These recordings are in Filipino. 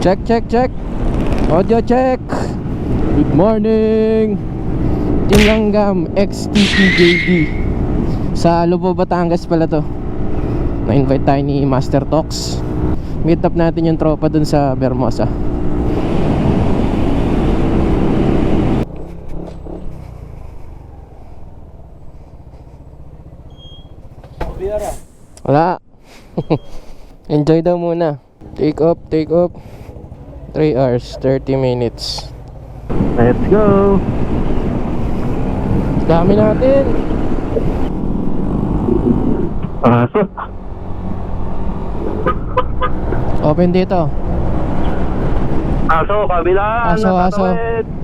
Check, check, check. Audio check. Good morning. Tinlanggam XTPJD. Sa Lubo, Batangas pala to. Na-invite tayo ni Master Talks. Meet up natin yung tropa dun sa Bermosa. Wala. Enjoy daw muna. Take off, take off. 3 hours, 30 minutes. Let's go! Dami natin. Aso! Open dito. Aso, kabila! Aso, aso.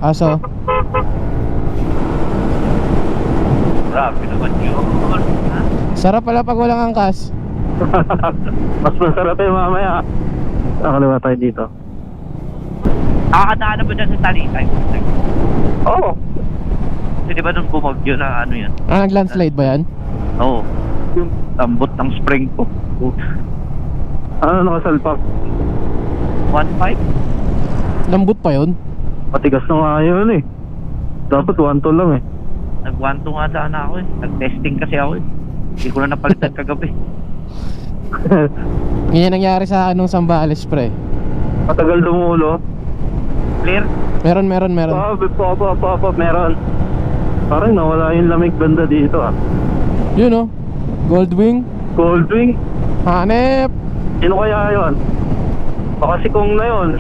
Aso. Grabe naman yun. Sarap pala pag walang angkas. Mas masarap yung mamaya. Nakaliwa tayo dito. Nakakadaan na ba dyan sa Talisay? Oo! Oh, Kasi di ba nung bumagyo na ano yan? Ah, nag-landslide ba yan? Oo. Yung tambot ng spring ko. ano nakasalpak? 1.5? Lambot pa yun? Matigas na nga yun eh. Dapat 1 to lang eh. Nag-1.2 nga sana ako eh. Nag-testing kasi ako eh. Hindi ko na napalitan kagabi. Ganyan nangyari sa anong Sambales pre. Matagal dumulo. Clear? Meron, meron, meron. Pop, pop, pop, pop, pop, meron. Parang nawala yung lamig banda dito ah. Yun oh. Goldwing. Coldwing? Hanep. Sino kaya yun? Baka si Kong na yun.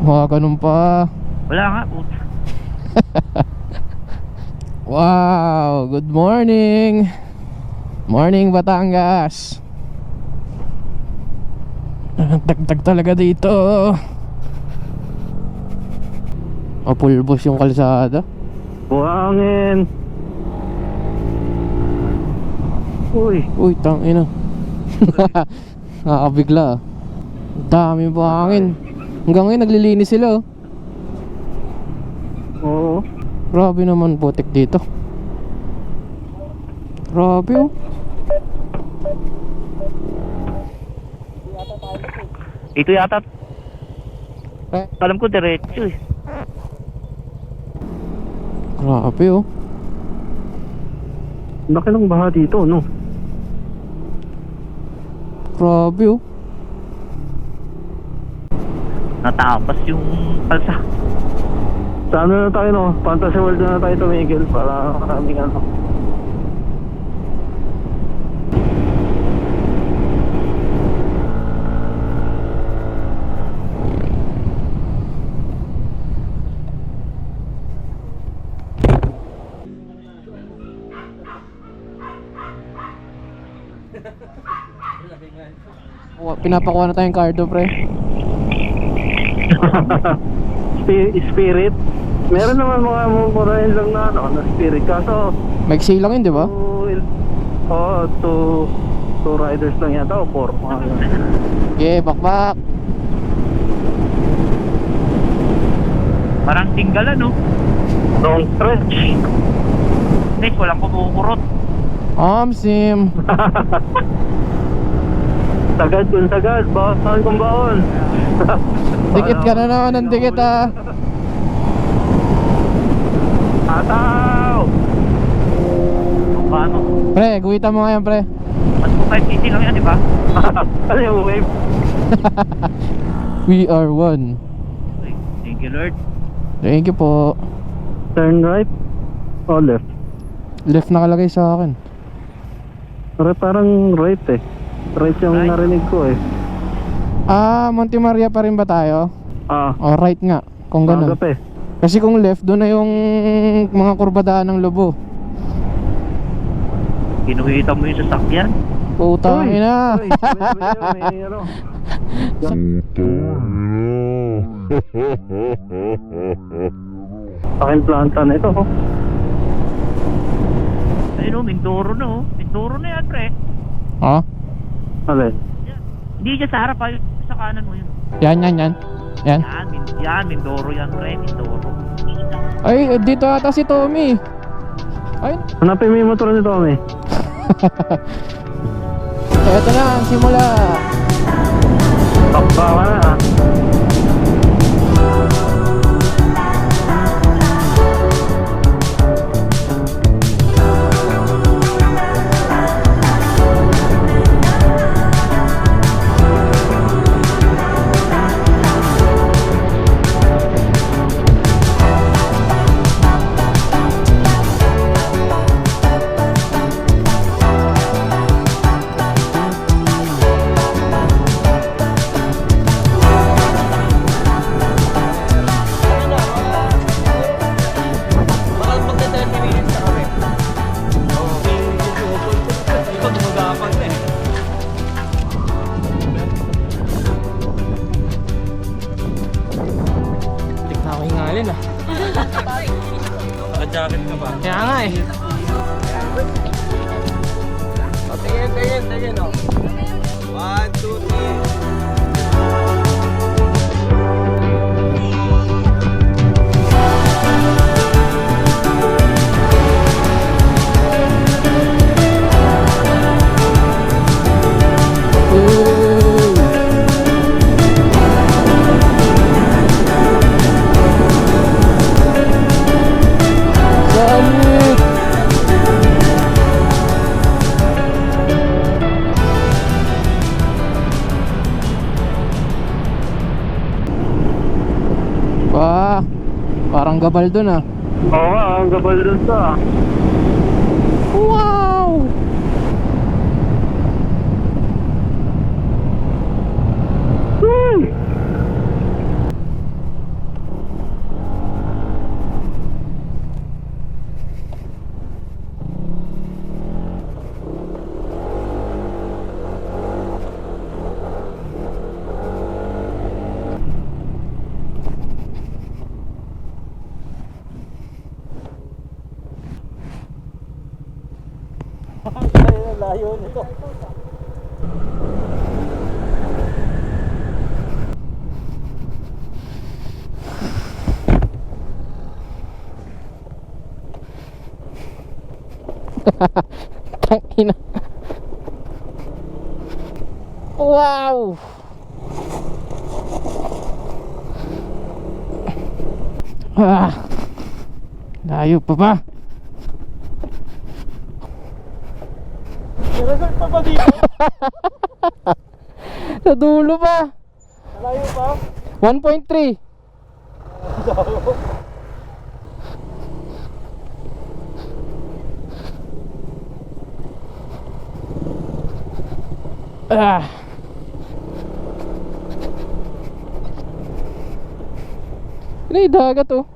Mga ganun pa. Wala nga. Wow, good morning. Morning Batangas. Tagtag talaga dito. Mapulbos yung kalsada. Buhangin. Uy, Uy, tangina. Nakakabigla. ah. Dami pa hangin. Hanggang ngayon naglilinis sila oh. oo. Grabe naman putik dito. Grabe oh. Ito yata. Eh, Alam ko diretso eh. grabe oh. Laki ng baha dito, no? Grabe oh. Natapas yung palsa. Sa ano na tayo, no? Fantasy World na tayo tumigil para maraming ano. Pinapakuha na tayong cardo pre. Spi- spirit. Meron naman mga mumurahin lang na ano, na spirit. Kaso, Maiksi lang yun, di ba? two, oh, two, two riders lang yata o four. Mga ganun. Bakbak. Parang tinggalan no? Long stretch. Next, walang kumukurot. Amsim. Sagad kung sagad, baon kung baon. Dikit ka na naman ng dikit ah. Ataw! Paano. Pre, guwitan mo ngayon pre. Mas po 5 cc lang yan, di ba? ano yung wave? We are one. Thank you Lord. Thank you po. Turn right o left? Left nakalagay sa akin. Pero parang right eh. Right yung Right. narinig ko eh. Ah, Monte Maria pa rin ba tayo? Ah, O right nga, kung ganun. agap eh. Kasi kung left, doon na yung mga kurbadaan ng lobo. Kinuhita mo yung sasakyan. Putang Uy! ina. Aking planta na ito. oh. Ayun o, Mindoro na oh. Mindoro na yan, pre. Ha? Alin? Hindi dyan sa harap, ay sa kanan mo yun. Yan, yan, yan. Yan. Yan, min yan, Mindoro yan, pre. Mindoro. Ay, dito ata si Tommy. Ay, Hanapin mo yung motor ni Tommy. eto na, ang simula. Ka na ah. Gabal dun ah. Oo ang gabal dun sa ah. Layo nito. Tangina. Wow! Ah! Layo pa ba? Resort pa ba dito? Sa dulo pa! Layo pa? 1.3 Ah! Yung dagat oh?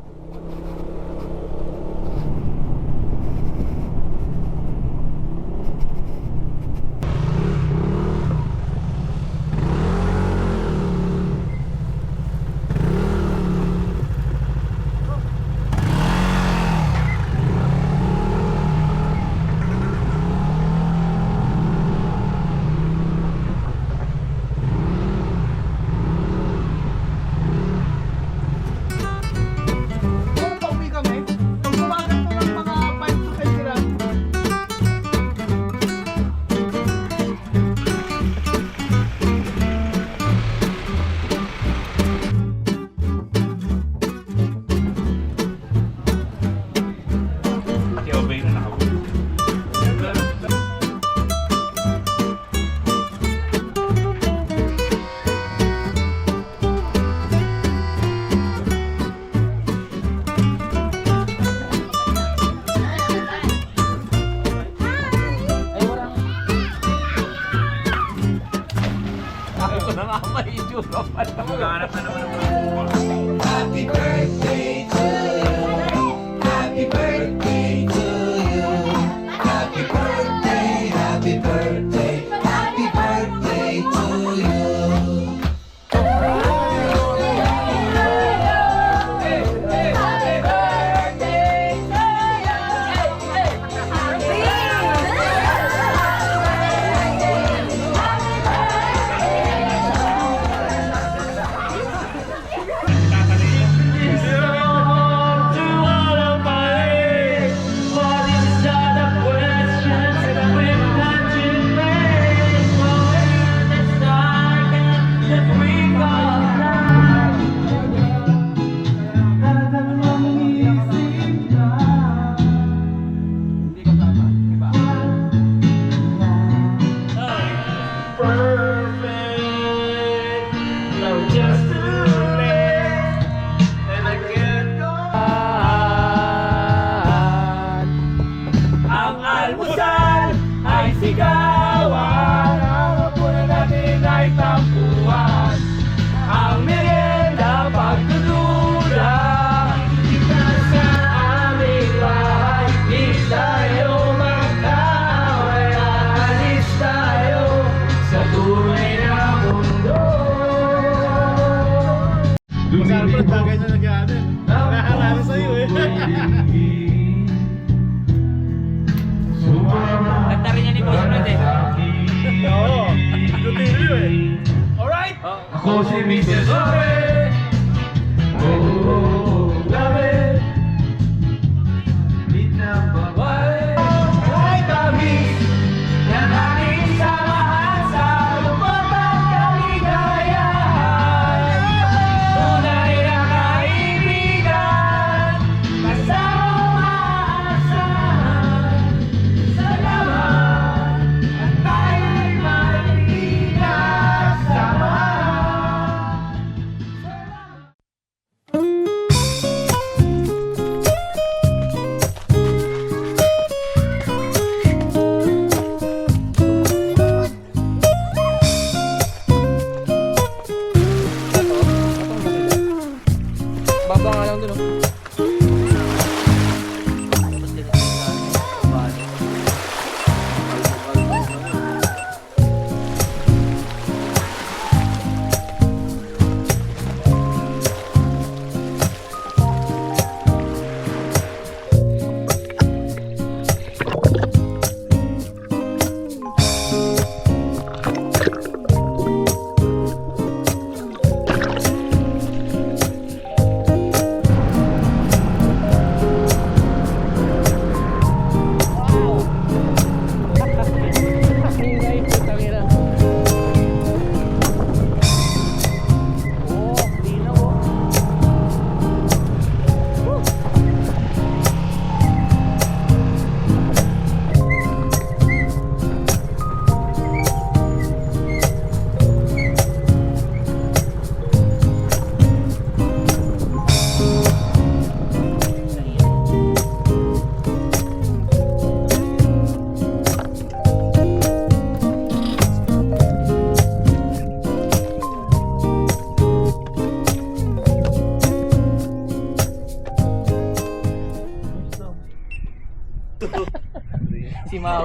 Alright. Ako si Mrs.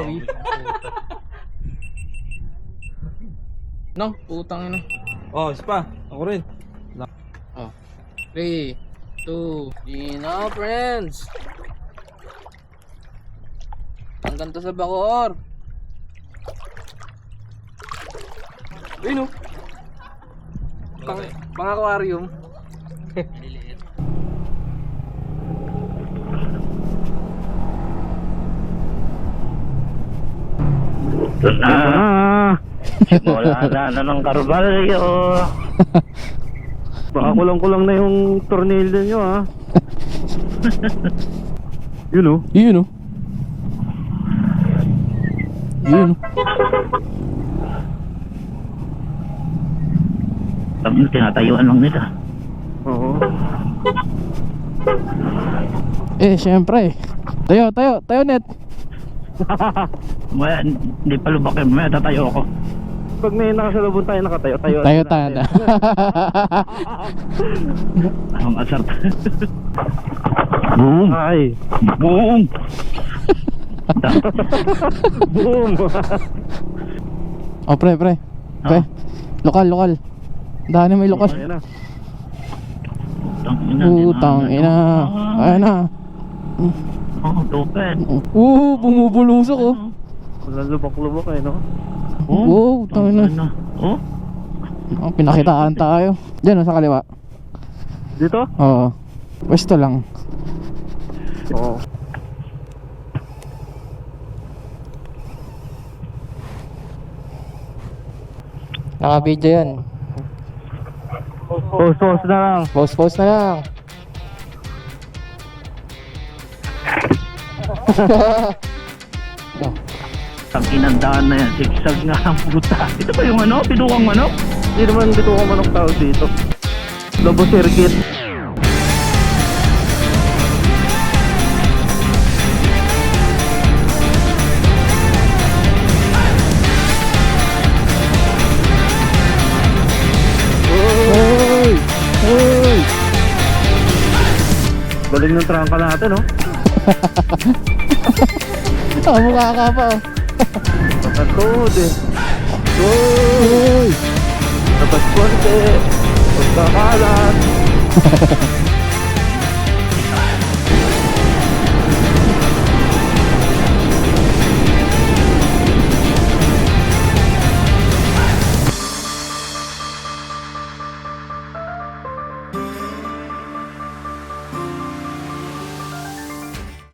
Maui. No, putang ina. Oh, spa. Ako rin. Oh. 3, 2, Gina friends. Hanggang to sa Bacoor. Ayun oh. Pang, pang aquarium. Ito na. Wala na na ng karbalyo. Baka kulang-kulang na yung tornilyo nyo ha. Yun oh. Yun oh. Yun oh. Sabi tinatayuan lang nila. Oo. Eh, syempre. Tayo, tayo, tayo net. Maya, hindi pa lubakin. Maya, tatayo ako. Pag may nakasalubong tayo nakatayo, tayo. Tayo, tayo. Ang asar. Boom! Ay. Boom! Boom. oh, pre, pre. Pre. Ah. Lokal, lokal. Dahil may lokal. Ayan na. Putang ina. Putang ina. Ayan na. Oh, tupid. Oo, bumubulusok oh. Wala lubak-lubak eh no. Oo, tangin na. Ano? Oh? Oh, pinakitaan tayo. Diyan oh, sa kaliwa. Dito? Oo. Pwesto lang. Oo. Naka-video yan. Post post na lang. Post, post na lang. Ang inandaan na yan. Sigsag nga ang puta. Ito ba yung ano? Pinuwang manok? Hindi naman ko manok tao dito. Lobo circuit. Galing ng trangka natin oh. Ah, mukha ka pa oh. Nakatod eh. Hoy! Dapat konti. Pagkakalat.